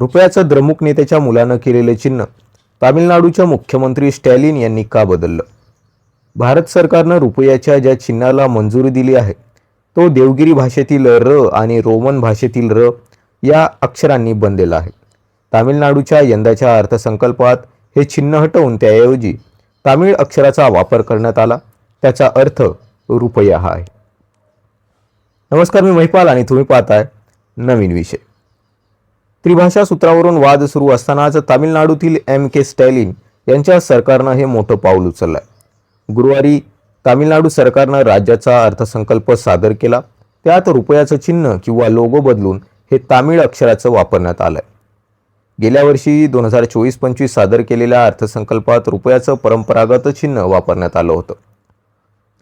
रुपयाचं द्रमुक नेत्याच्या मुलानं केलेलं चिन्ह तामिळनाडूच्या मुख्यमंत्री स्टॅलिन यांनी का बदललं? भारत सरकारनं रुपयाच्या ज्या चिन्हाला मंजुरी दिली आहे तो देवगिरी भाषेतील र आणि रोमन भाषेतील र या अक्षरांनी बनलेला आहे. तामिळनाडूच्या यंदाच्या अर्थसंकल्पात हे चिन्ह हटवून त्याऐवजी तामिळ अक्षराचा वापर करण्यात आला त्याचा अर्थ रुपया हा आहे. नमस्कार मी महिपाल आणि तुम्ही पाहताय नवीन विषय. त्रिभाषा सूत्रावरून वाद सुरू असतानाच तामिळनाडूतील एम के स्टॅलिन यांच्या सरकारनं हे मोठं पाऊल उचललंय. गुरुवारी तामिळनाडू सरकारनं राज्याचा अर्थसंकल्प सादर केला. त्यात रुपयाचं चिन्ह किंवा लोगो बदलून हे तामिळ अक्षराचं वापरण्यात आलंय. गेल्या वर्षी दोन हजार चोवीस पंचवीस सादर केलेल्या अर्थसंकल्पात रुपयाचं परंपरागत चिन्ह वापरण्यात आलं होतं.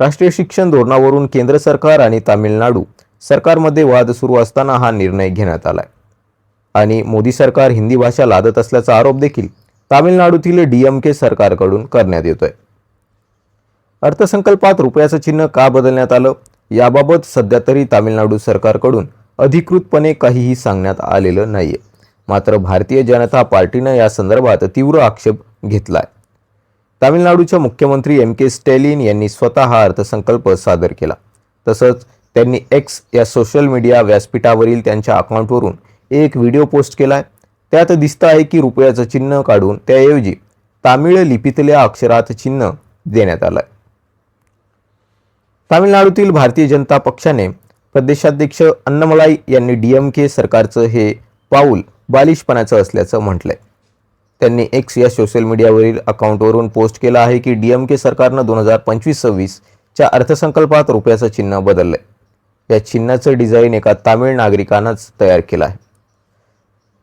राष्ट्रीय शिक्षण धोरणावरून केंद्र सरकार आणि तामिळनाडू सरकारमध्ये वाद सुरू असताना हा निर्णय घेण्यात आलाय. आणि मोदी सरकार हिंदी भाषा लादत असल्याचा आरोप देखील तामिळनाडूतील डीएमके सरकारकडून करण्यात येतोय. अर्थसंकल्पात रुपयाचं चिन्ह का बदलण्यात आलं? याबाबत सध्या तरी तामिळनाडू सरकारकडून अधिकृतपणे काहीही सांगण्यात आलेलं नाहीये. मात्र भारतीय जनता पार्टीनं या संदर्भात तीव्र आक्षेप घेतलाय. तामिळनाडूच्या मुख्यमंत्री एम के स्टॅलिन यांनी स्वतः हा अर्थसंकल्प सादर केला. तसंच त्यांनी एक्स या सोशल मीडिया व्यासपीठावरील त्यांच्या अकाउंटवरून एक व्हिडिओ पोस्ट केला आहे त्यात दिसतं आहे की रुपयाचं चिन्ह काढून त्याऐवजी तामिळ लिपीतल्या अक्षरात चिन्ह देण्यात आलंय. तामिळनाडूतील भारतीय जनता पक्षाने प्रदेशाध्यक्ष अन्नमलाई यांनी डीएमके सरकारचं हे पाऊल बालिशपणाचं असल्याचं म्हटलंय. त्यांनी एक्स या सोशल मीडियावरील अकाउंटवरून पोस्ट केलं आहे की डीएमके सरकारनं दोन हजार पंचवीस सव्वीसच्या अर्थसंकल्पात रुपयाचं चिन्ह बदललंय. या चिन्हाचं डिझाईन एका तामिळ नागरिकानंच तयार केलं आहे.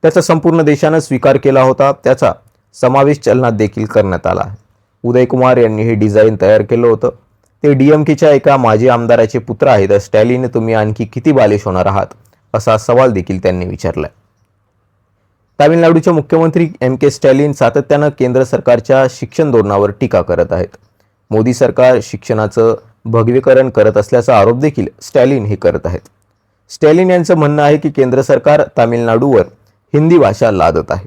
त्याचा संपूर्ण देशानं स्वीकार केला होता. त्याचा समावेश चलनात देखील करण्यात आला. आहे उदय कुमार यांनी हे डिझाईन तयार केलं होतं. ते डीएमकेच्या एका माजी आमदाराचे पुत्र आहेत. स्टॅलिन तुम्ही आणखी किती बालिश होणार आहात? असा सवाल देखील त्यांनी विचारलाय. तामिळनाडूचे मुख्यमंत्री एम के स्टॅलिन सातत्यानं केंद्र सरकारच्या शिक्षण धोरणावर टीका करत आहेत. मोदी सरकार शिक्षणाचं भगवीकरण करत असल्याचा आरोप देखील स्टॅलिन हे करत आहेत. स्टॅलिन यांचं म्हणणं आहे की केंद्र सरकार तामिळनाडूवर हिंदी भाषा लादत आहे.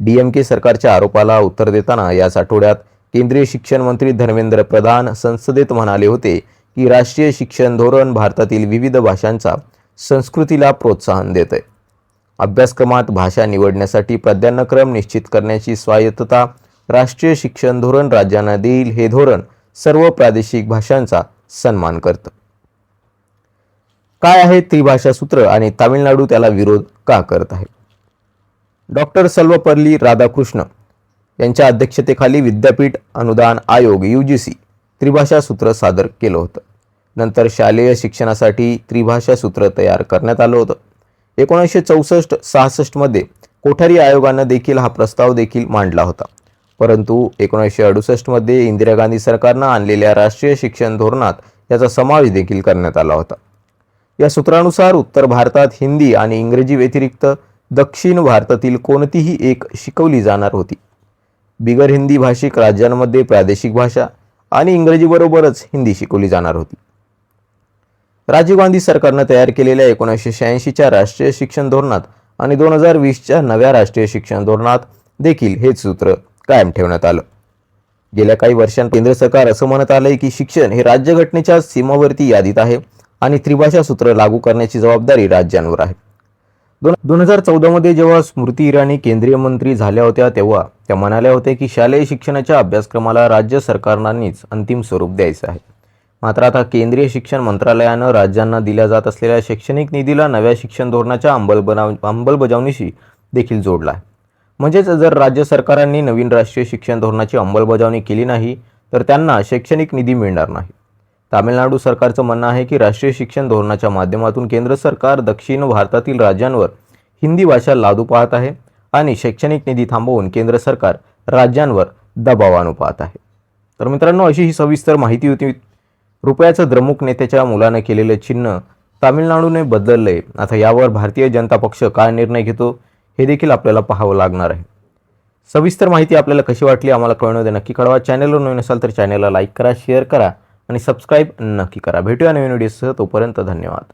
डीएमके सरकारच्या आरोपाला उत्तर देताना याच आठवड्यात केंद्रीय शिक्षण मंत्री धर्मेंद्र प्रधान संसदेत म्हणाले होते की राष्ट्रीय शिक्षण धोरण भारतातील विविध भाषांचा संस्कृतीला प्रोत्साहन देत आहे अभ्यासक्रमात भाषा निवडण्यासाठी प्राधान्यक्रम निश्चित करण्याची स्वायत्तता राष्ट्रीय शिक्षण धोरण राज्यांना देईल हे धोरण सर्व प्रादेशिक भाषांचा सन्मान करतं. काय आहे त्रिभाषा सूत्र आणि तामिळनाडू त्याला विरोध का करत आहे? डॉक्टर सर्वपल्ली राधाकृष्ण यांच्या अध्यक्षतेखाली विद्यापीठ अनुदान आयोग यू जी सी त्रिभाषा सूत्र सादर केलं होतं. नंतर शालेय शिक्षणासाठी त्रिभाषा सूत्र तयार करण्यात आलं होतं. एकोणीसशे चौसष्ट सहासष्टमध्ये कोठारी आयोगानं देखील हा प्रस्ताव देखील मांडला होता. परंतु एकोणीसशे अडुसष्टमध्ये इंदिरा गांधी सरकारनं आणलेल्या राष्ट्रीय शिक्षण धोरणात याचा समावेश देखील करण्यात आला होता. या सूत्रानुसार उत्तर भारतात हिंदी आणि इंग्रजी व्यतिरिक्त दक्षिण भारतातील कोणतीही एक शिकवली जाणार होती. बिगर हिंदी भाषिक राज्यांमध्ये प्रादेशिक भाषा आणि इंग्रजीबरोबरच हिंदी शिकवली जाणार होती. राजीव गांधी सरकारनं तयार केलेल्या एकोणीसशे शहाऐंशीच्या राष्ट्रीय शिक्षण धोरणात आणि दोन हजार वीसच्या नव्या राष्ट्रीय शिक्षण धोरणात देखील हेच सूत्र कायम ठेवण्यात आलं. गेल्या काही वर्षांत केंद्र सरकार असं म्हणत आलंय की शिक्षण हे राज्यघटनेच्या सीमावर्ती यादीत आहे आणि त्रिभाषा सूत्र लागू करण्याची जबाबदारी राज्यांवर आहे. दोन हजार चौदामध्ये जेव्हा स्मृती इराणी केंद्रीय मंत्री झाल्या होत्या तेव्हा त्या म्हणाल्या होत्या की शालेय शिक्षणाच्या अभ्यासक्रमाला राज्य सरकारनांनीच अंतिम स्वरूप द्यायचं आहे. मात्र आता केंद्रीय शिक्षण मंत्रालयानं राज्यांना दिल्या जात असलेल्या शैक्षणिक निधीला नव्या शिक्षण धोरणाच्या अंमलबजाव अंमलबजावणीशी देखील जोडला आहे. म्हणजेच जर राज्य सरकारांनी नवीन राष्ट्रीय शिक्षण धोरणाची अंमलबजावणी केली नाही तर त्यांना शैक्षणिक निधी मिळणार नाही. तामिळनाडू सरकारचं म्हणणं आहे की राष्ट्रीय शिक्षण धोरणाच्या माध्यमातून केंद्र सरकार दक्षिण भारतातील राज्यांवर हिंदी भाषा लादू पाहत आहे आणि शैक्षणिक निधी थांबवून केंद्र सरकार राज्यांवर दबाव आणू पाहत आहे. तर मित्रांनो अशी ही सविस्तर माहिती होती. रुपयाचं द्रमुक नेत्याच्या मुलानं केलेलं चिन्ह तामिळनाडूने बदललंय. आता यावर भारतीय जनता पक्ष काय निर्णय घेतो हे देखील आपल्याला पाहावं लागणार आहे. सविस्तर माहिती आपल्याला कशी वाटली आम्हाला कळवण्यामध्ये नक्की कळवा. चॅनलवर नवीन असाल तर चॅनलला लाईक करा शेअर करा. आणि सबस्क्राईब नक्की करा. भेटूया नवीन व्हिडिओसह तोपर्यंत धन्यवाद.